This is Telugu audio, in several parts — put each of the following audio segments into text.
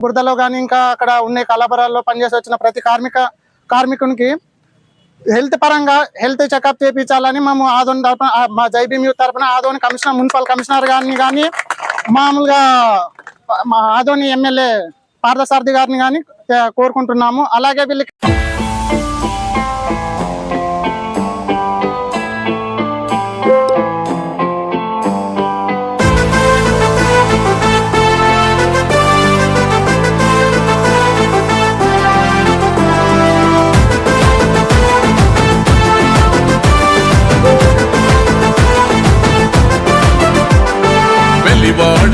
బురదలో కానీ ఇంకా అక్కడ ఉండే కళాబరాల్లో పనిచేసి వచ్చిన ప్రతి కార్మిక కార్మికునికి హెల్త్ పరంగా హెల్త్ చెకప్ చేయించాలని మేము ఆదోని తరపున మా జైబీఎం యూత్ తరపున ఆదోని కమిషనర్ మున్సిపల్ కమిషనర్ గారిని కానీ మామూలుగా మా ఆదోని ఎమ్మెల్యే పార్థసారథి గారిని కానీ కోరుకుంటున్నాము. అలాగే వీళ్ళకి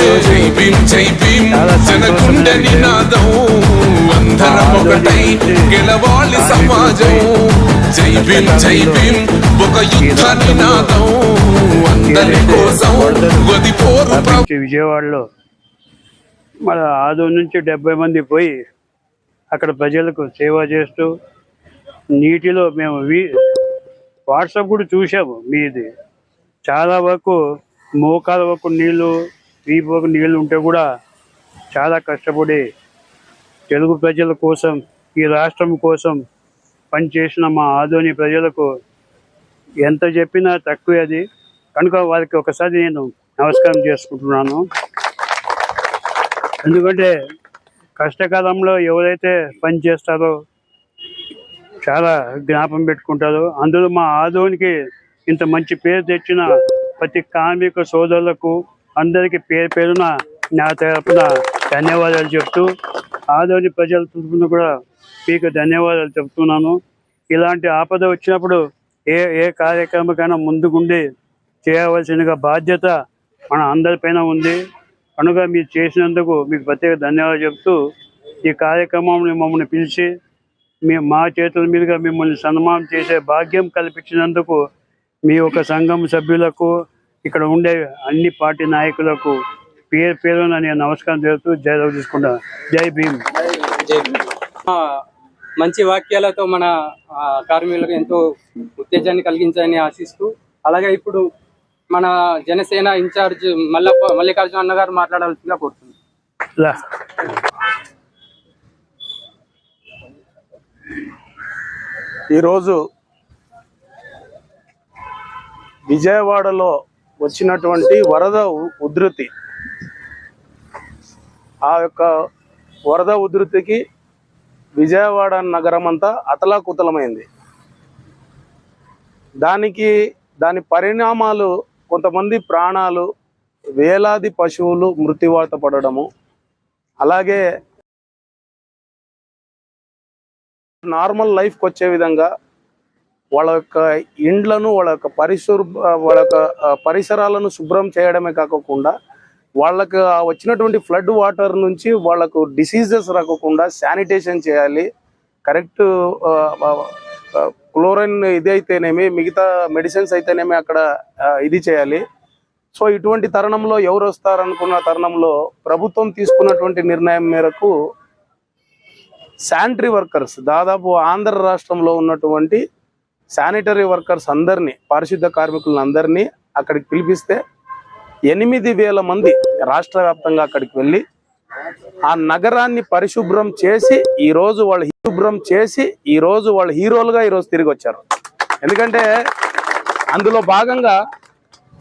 జై భీం జై భీం జనకుండె నినాదం. అందరం ఒకటై. గెలవాలి సమాజం. జై జై ఒక యుద్ధ నినాదం. అందరి కోసం గది పోరు విజయవాడలో మన ఆదూరు నుంచి డెబ్బై మంది పోయి అక్కడ ప్రజలకు సేవ చేస్తూ నీటిలో మేము వాట్సాప్ కూడా చూసాము మీది. చాలా వరకు మోకాల వరకు నీళ్ళు వీపు నీళ్ళు ఉంటే కూడా చాలా కష్టపడి తెలుగు ప్రజల కోసం ఈ రాష్ట్రం కోసం పనిచేసిన మా ఆదోని ప్రజలకు ఎంత చెప్పినా తక్కువే అది. కనుక వారికి ఒకసారి నేను నమస్కారం చేసుకుంటున్నాను. ఎందుకంటే కష్టకాలంలో ఎవరైతే పని చేస్తారో చాలా జ్ఞాపం పెట్టుకుంటారో. అందులో మా ఆదోనికి ఇంత మంచి పేరు తెచ్చిన ప్రతి కార్మిక సోదరులకు అందరికీ పేరు పేరున నా తరపున ధన్యవాదాలు చెప్తూ ఆదోని ప్రజల తరఫున కూడా మీకు ధన్యవాదాలు చెప్తున్నాను. ఇలాంటి ఆపద వచ్చినప్పుడు ఏ ఏ కార్యక్రమకైనా ముందుకుండి చేయవలసినగా బాధ్యత మన అందరిపైన ఉంది. కనుక మీరు చేసినందుకు మీకు ప్రత్యేక ధన్యవాదాలు చెప్తూ ఈ కార్యక్రమంని మమ్మల్ని పిలిచి మీ మా చేతుల మీదుగా మిమ్మల్ని సన్మానం చేసే భాగ్యం కల్పించినందుకు మీ యొక్క సంఘం సభ్యులకు ఇక్కడ ఉండే అన్ని పార్టీ నాయకులకు పేరు పేరున నేను నమస్కారం చేస్తూ జై రావు తీసుకుంటా. జై భీమ్. మంచి వాక్యాలతో మన కార్మికులకు ఎంతో ఉత్తేజాన్ని కలిగించాలని ఆశిస్తూ అలాగే ఇప్పుడు మన జనసేన ఇన్ఛార్జ్ మల్లప్ప మల్లికార్జున అన్న గారు మాట్లాడాల్సిందిగా లా. ఈరోజు విజయవాడలో వచ్చినటువంటి వరద ఉ- ఉధృతి. ఆ యొక్క వరద ఉధృతికి విజయవాడ నగరం అంతా అతలాకుతలమైంది. దానికి దాని పరిణామాలు కొంతమంది ప్రాణాలు వేలాది పశువులు మృత్యువాత పడడము అలాగే నార్మల్ లైఫ్కి వచ్చే విధంగా వాళ్ళ యొక్క ఇండ్లను వాళ్ళ యొక్క పరిశుభ్ర వాళ్ళ యొక్క పరిసరాలను శుభ్రం చేయడమే కాకుండా వాళ్ళకు వచ్చినటువంటి ఫ్లడ్ వాటర్ నుంచి వాళ్ళకు డిసీజెస్ రాకుండా శానిటేషన్ చేయాలి. కరెక్ట్ క్లోరైన్ ఇది అయితేనేమి మిగతా మెడిసిన్స్ అయితేనేమి అక్కడ ఇది చేయాలి. సో ఇటువంటి తరుణంలో ఎవరు వస్తారనుకున్న తరుణంలో ప్రభుత్వం తీసుకున్నటువంటి నిర్ణయం మేరకు శానిటరీ వర్కర్స్ దాదాపు ఆంధ్ర రాష్ట్రంలో ఉన్నటువంటి శానిటరీ వర్కర్స్ అందరినీ పారిశుద్ధ కార్మికులందరినీ అక్కడికి పిలిపిస్తే ఎనిమిది వేల మంది రాష్ట్ర వ్యాప్తంగా అక్కడికి వెళ్ళి ఆ నగరాన్ని పరిశుభ్రం చేసి ఈరోజు వాళ్ళు శుభ్రం చేసి ఈరోజు వాళ్ళు హీరోలుగా ఈరోజు తిరిగి వచ్చారు. ఎందుకంటే అందులో భాగంగా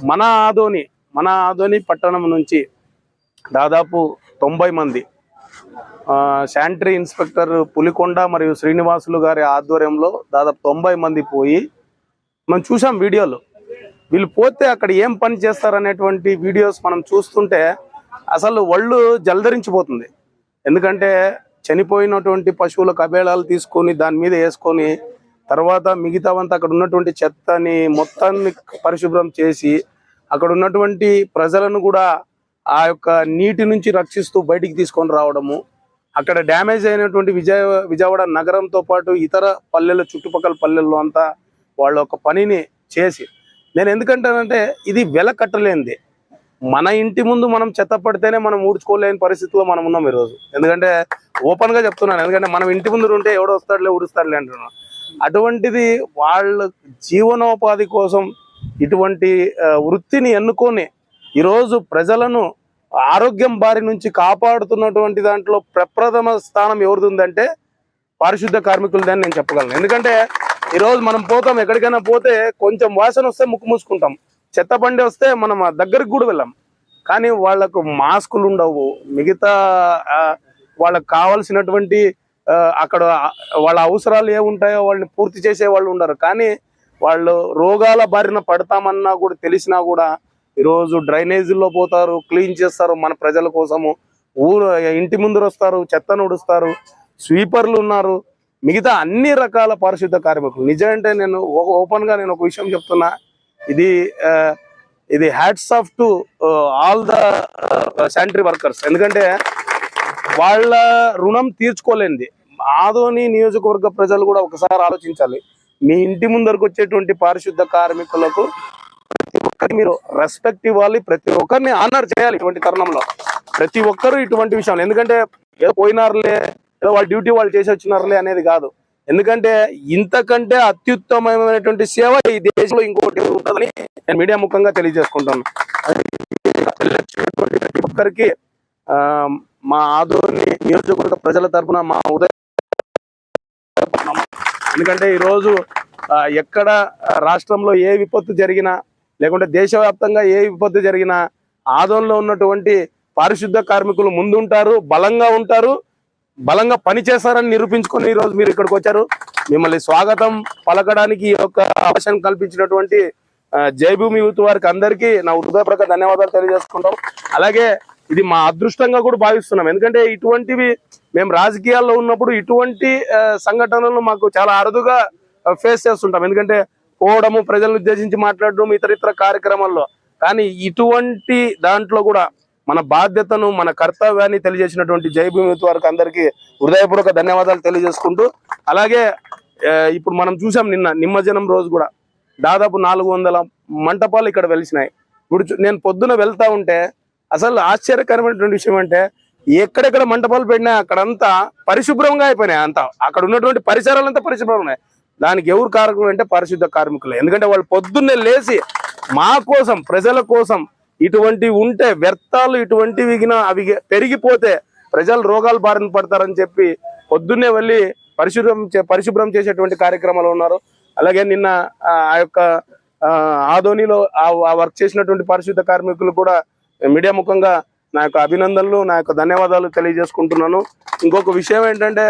మన ఆదోని మన ఆదోని పట్టణం నుంచి దాదాపు తొంభై మంది శానిటరీ ఇన్స్పెక్టర్ పులికొండ మరియు శ్రీనివాసులు గారి ఆధ్వర్యంలో దాదాపు తొంభై మంది పోయి మనం చూసాం వీడియోలో. వీళ్ళు పోతే అక్కడ ఏం పని చేస్తారనేటువంటి వీడియోస్ మనం చూస్తుంటే అసలు ఒళ్ళు జలధరించిపోతుంది. ఎందుకంటే చనిపోయినటువంటి పశువుల కబేళాలు తీసుకొని దాని మీద వేసుకొని తర్వాత మిగతావంతా అక్కడ ఉన్నటువంటి చెత్తని మొత్తాన్ని పరిశుభ్రం చేసి అక్కడ ఉన్నటువంటి ప్రజలను కూడా ఆ యొక్క నీటి నుంచి రక్షిస్తూ బయటికి తీసుకొని రావడము అక్కడ డ్యామేజ్ అయినటువంటి విజయ విజయవాడ నగరంతో పాటు ఇతర పల్లెల చుట్టుపక్కల పల్లెల్లో అంతా వాళ్ళ ఒక పనిని చేసి నేను ఎందుకంటానంటే ఇది వెల కట్టలేనిది. మన ఇంటి ముందు మనం చెత్త పడితేనే మనం ఊడ్చుకోలేని పరిస్థితిలో మనం ఉన్నాం ఈరోజు. ఎందుకంటే ఓపెన్గా చెప్తున్నాను ఎందుకంటే మనం ఇంటి ముందు ఉంటే ఎవడో వస్తాడులే ఊడుస్తాడులే అంటున్నాను. అటువంటిది వాళ్ళ జీవనోపాధి కోసం ఇటువంటి వృత్తిని ఎన్నుకొని ఈరోజు ప్రజలను ఆరోగ్యం బారి నుంచి కాపాడుతున్నటువంటి దాంట్లో ప్రప్రథమ స్థానం ఎవరిదిందంటే పారిశుద్ధ కార్మికులదని నేను చెప్పగలను. ఎందుకంటే ఈరోజు మనం పోతాం ఎక్కడికైనా పోతే కొంచెం వాసన వస్తే ముక్కు మూసుకుంటాం. చెత్త బండి వస్తే మనం దగ్గరికి కూడా వెళ్ళాం. కానీ వాళ్ళకు మాస్కులు ఉండవు. మిగతా వాళ్ళకు కావాల్సినటువంటి అక్కడ వాళ్ళ అవసరాలు ఏముంటాయో వాళ్ళని పూర్తి చేసే వాళ్ళు ఉండరు. కానీ వాళ్ళు రోగాల బారిన పడతామన్నా కూడా తెలిసినా కూడా ఈరోజు డ్రైనేజీల్లో పోతారు క్లీన్ చేస్తారు మన ప్రజల కోసము. ఊరు ఇంటి ముందర వస్తారు చెత్తను ఉడుస్తారు స్వీపర్లు ఉన్నారు. మిగతా అన్ని రకాల పారిశుద్ధ కార్మికులు. నిజం అంటే నేను ఓపెన్గా నేను ఒక విషయం చెప్తున్నా. ఇది ఇది hats off to all the sanitary workers ఎందుకంటే వాళ్ళ రుణం తీర్చుకోలేనిది. ఆదోని నియోజకవర్గ ప్రజలు కూడా ఒకసారి ఆలోచించాలి. మీ ఇంటి ముందరకు వచ్చేటువంటి పారిశుద్ధ కార్మికులకు ఒక్కరికి మీరు రెస్పెక్ట్ ఇవ్వాలి ప్రతి ఒక్కరిని ఆనర్ చేయాలి ఇటువంటి తరుణంలో. ప్రతి ఒక్కరు ఇటువంటి విషయాలు. ఎందుకంటే ఏదో పోయినారులే ఏదో వాళ్ళ డ్యూటీ వాళ్ళు చేసి వచ్చినారులే అనేది కాదు. ఎందుకంటే ఇంతకంటే అత్యుత్తమమైనటువంటి సేవ ఈ దేశంలో ఇంకోటి ఉంటుందని నేను మీడియా ముఖంగా తెలియజేసుకుంటాను ప్రతి ఒక్కరికి మా ఆదోని నియోజకవర్గ ప్రజల తరపున మా ఉదయం ఎందుకంటే ఈరోజు ఎక్కడ రాష్ట్రంలో ఏ విపత్తు జరిగినా లేకుంటే దేశవ్యాప్తంగా ఏ విపత్తు జరిగినా ఆదోన్లో ఉన్నటువంటి పారిశుద్ధ కార్మికులు ముందుంటారు బలంగా ఉంటారు బలంగా పని చేస్తారని నిరూపించుకొని ఈ రోజు మీరు ఇక్కడికి వచ్చారు. మిమ్మల్ని స్వాగతం పలకడానికి ఈ యొక్క అవకాశం కల్పించినటువంటి జయభూమి యూత్ వారికి అందరికీ నా హృదయపూర్వక ధన్యవాదాలు తెలియజేసుకుంటాం. అలాగే ఇది మా అదృష్టంగా కూడా భావిస్తున్నాం. ఎందుకంటే ఇటువంటివి మేము రాజకీయాల్లో ఉన్నప్పుడు ఇటువంటి సంఘటనలు మాకు చాలా అరుదుగా ఫేస్ చేస్తుంటాం. ఎందుకంటే పోవడము ప్రజలను ఉద్దేశించి మాట్లాడడం ఇతర ఇతర కార్యక్రమాల్లో. కానీ ఇటువంటి దాంట్లో కూడా మన బాధ్యతను మన కర్తవ్యాన్ని తెలియజేసినటువంటి జయభూమి వారికి అందరికీ హృదయపూర్వక ధన్యవాదాలు తెలియజేసుకుంటూ అలాగే ఇప్పుడు మనం చూసాం నిన్న నిమ్మజనం రోజు కూడా దాదాపు నాలుగు వందల మంటపాలు ఇక్కడ వెలిసినాయి. ఇప్పుడు నేను పొద్దున వెళ్తా ఉంటే అసలు ఆశ్చర్యకరమైనటువంటి విషయం అంటే ఎక్కడెక్కడ మంటపాలు పెట్టినా అక్కడంతా పరిశుభ్రంగా అయిపోయినాయి అంతా. అక్కడ ఉన్నటువంటి పరిసరాలంతా పరిశుభ్రం ఉన్నాయి. దానికి ఎవరు కారకులు అంటే పరిశుద్ధ కార్మికులు. ఎందుకంటే వాళ్ళు పొద్దున్నే లేచి మా కోసం ప్రజల కోసం ఇటువంటివి ఉంటే వ్యర్థాలు ఇటువంటివి అవి పెరిగిపోతే ప్రజలు రోగాలు బారిన పడతారని చెప్పి పొద్దున్నే వెళ్ళి పరిశుభ్రం చే- పరిశుభ్రం చేసేటువంటి కార్యక్రమాలు ఉన్నారు. అలాగే నిన్న ఆ యొక్క ఆధోనిలో ఆ వర్క్ చేసినటువంటి పరిశుద్ధ కార్మికులు కూడా మీడియా ముఖంగా నా యొక్క అభినందనలు నా యొక్క ధన్యవాదాలు తెలియజేసుకుంటున్నాను. ఇంకొక విషయం ఏంటంటే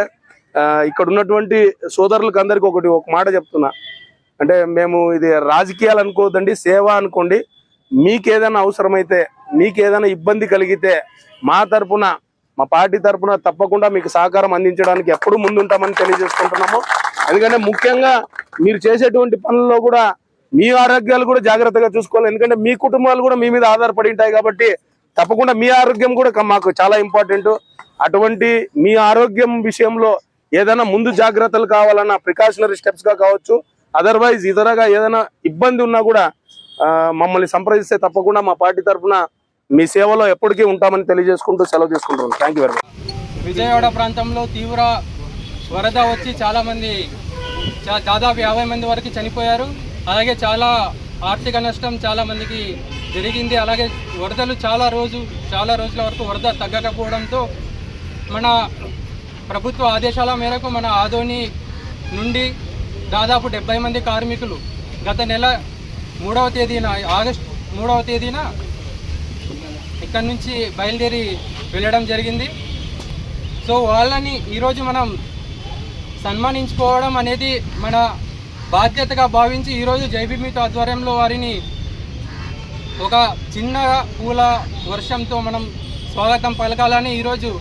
ఇక్కడ ఉన్నటువంటి సోదరులకు అందరికీ ఒకటి ఒక మాట చెప్తున్నా. అంటే మేము ఇది రాజకీయాలు అనుకోవద్దండి సేవ అనుకోండి. మీకు ఏదైనా అవసరమైతే మీకు ఏదైనా ఇబ్బంది కలిగితే మా తరపున మా పార్టీ తరపున తప్పకుండా మీకు సహకారం అందించడానికి ఎప్పుడు ముందుంటామని తెలియజేసుకుంటున్నాము. ఎందుకంటే ముఖ్యంగా మీరు చేసేటువంటి పనుల్లో కూడా మీ ఆరోగ్యాలు కూడా జాగ్రత్తగా చూసుకోవాలి. ఎందుకంటే మీ కుటుంబాలు కూడా మీ మీద ఆధారపడి ఉంటాయి కాబట్టి తప్పకుండా మీ ఆరోగ్యం కూడా మాకు చాలా ఇంపార్టెంట్. అటువంటి మీ ఆరోగ్యం విషయంలో ఏదైనా ముందు జాగ్రత్తలు కావాలన్నా ప్రికాషనరీ స్టెప్స్గా కావచ్చు. అదర్వైజ్ ఇతరగా ఏదైనా ఇబ్బంది ఉన్నా కూడా మమ్మల్ని సంప్రదిస్తే తప్పకుండా మా పార్టీ తరఫున మీ సేవలో ఎప్పటికీ ఉంటామని తెలియజేసుకుంటూ సెలవు తీసుకుంటున్నాం. Thank you very much Vijayawada ప్రాంతంలో తీవ్ర వరద వచ్చి చాలా మంది దాదాపు యాభై మంది వరకు చనిపోయారు. అలాగే చాలా ఆర్థిక నష్టం చాలా మందికి జరిగింది. అలాగే వరదలు చాలా రోజు చాలా రోజుల వరకు వరద తగ్గకపోవడంతో మన ప్రభుత్వ ఆదేశాల మేరకు మన ఆదోని నుండి దాదాపు డెబ్బై మంది కార్మికులు గత నెల మూడవ తేదీన ఆగస్ట్ మూడవ తేదీన ఇక్కడ నుంచి బయలుదేరి వెళ్ళడం జరిగింది. సో వాళ్ళని ఈరోజు మనం సన్మానించుకోవడం అనేది మన బాధ్యతగా భావించి ఈరోజు జైబీమితో ఆధ్వర్యంలో వారిని ఒక చిన్న పూల వర్షంతో మనం స్వాగతం పలకాలని ఈరోజు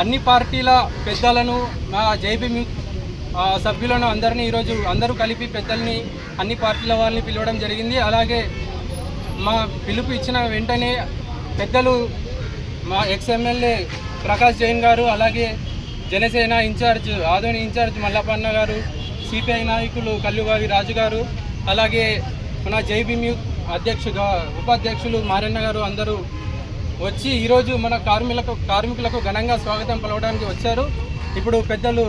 అన్ని పార్టీల పెద్దలను మా జేబీ సభ్యులను అందరినీ ఈరోజు అందరూ కలిపి పెద్దల్ని అన్ని పార్టీల వాళ్ళని పిలవడం జరిగింది. అలాగే మా పిలుపు ఇచ్చిన వెంటనే పెద్దలు మా ఎక్స్ ఎమ్మెల్యే ప్రకాష్ జైన్ గారు అలాగే జనసేన ఇన్ఛార్జ్ ఆదోని ఇన్ఛార్జ్ మల్లపన్న గారు సిపిఐ నాయకులు కల్లుబావి రాజు గారు అలాగే మన జైబీమ్యూ అధ్యక్షుగా ఉపాధ్యక్షులు మారన్న గారు అందరూ వచ్చి ఈరోజు మన కార్మికులకు కార్మికులకు ఘనంగా స్వాగతం పలవడానికి వచ్చారు. ఇప్పుడు పెద్దలు